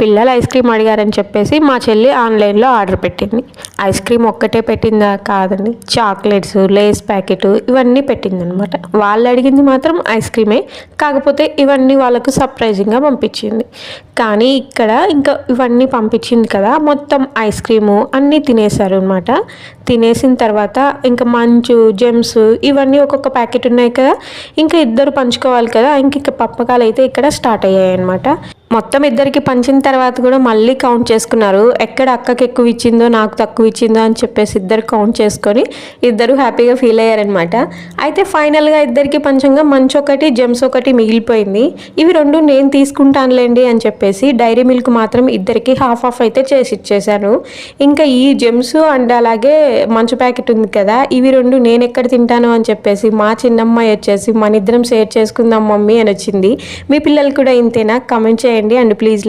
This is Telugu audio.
పిల్లలు ఐస్ క్రీమ్ అడిగారని చెప్పేసి మా చెల్లి ఆన్లైన్లో ఆర్డర్ పెట్టింది. ఐస్ క్రీమ్ ఒక్కటే పెట్టిందా కాదండి. చాక్లెట్స్ లేస్ ప్యాకెట్ ఇవన్నీ పెట్టింది అనమాట వాళ్ళు అడిగింది మాత్రం ఐస్ క్రీమే. కాకపోతే ఇవన్నీ వాళ్ళకు సర్ప్రైజింగ్గా పంపించింది. కానీ ఇక్కడ ఇంకా ఇవన్నీ పంపించింది కదా మొత్తం ఐస్ క్రీము అన్నీ తినేశారు అనమాట తినేసిన తర్వాత ఇంకా మంచు జెమ్స్ ఇవన్నీ ఒక్కొక్క ప్యాకెట్ ఉన్నాయి కదా ఇంకా ఇద్దరు పంచుకోవాలి కదా ఇంక ఇక పప్పకాలు అయితే ఇక్కడ స్టార్ట్ అయ్యాయి అనమాట మొత్తం ఇద్దరికి పంచిన తర్వాత కూడా మళ్ళీ కౌంట్ చేసుకున్నారు. ఎక్కడ అక్కకి ఎక్కువ ఇచ్చిందో నాకు తక్కువ ఇచ్చిందో అని చెప్పేసి ఇద్దరు కౌంట్ చేసుకొని ఇద్దరు హ్యాపీగా ఫీల్ అయ్యారనమాట అయితే ఫైనల్గా ఇద్దరికి పంచంగా మంచి ఒకటి జెమ్స్ ఒకటి మిగిలిపోయింది. ఇవి రెండు నేను తీసుకుంటానులేండి అని చెప్పేసి డైరీ మిల్క్ మాత్రం ఇద్దరికి హాఫ్ ఆఫ్ అయితే చేసి ఇచ్చేసాను ఇంకా ఈ జెమ్స్ అండ్ అలాగే మంచు ప్యాకెట్ ఉంది కదా ఇవి రెండు నేను ఎక్కడ తింటాను అని చెప్పేసి మా చిన్నమ్మాయి వచ్చేసి మన ఇద్దరం షేర్ చేసుకుందాం మమ్మీ అని వచ్చింది. మీ పిల్లలు కూడా ఇంతేనా? కమెంట్ చేయండి. చేయండి అండ్ ప్లీజ్ లైక్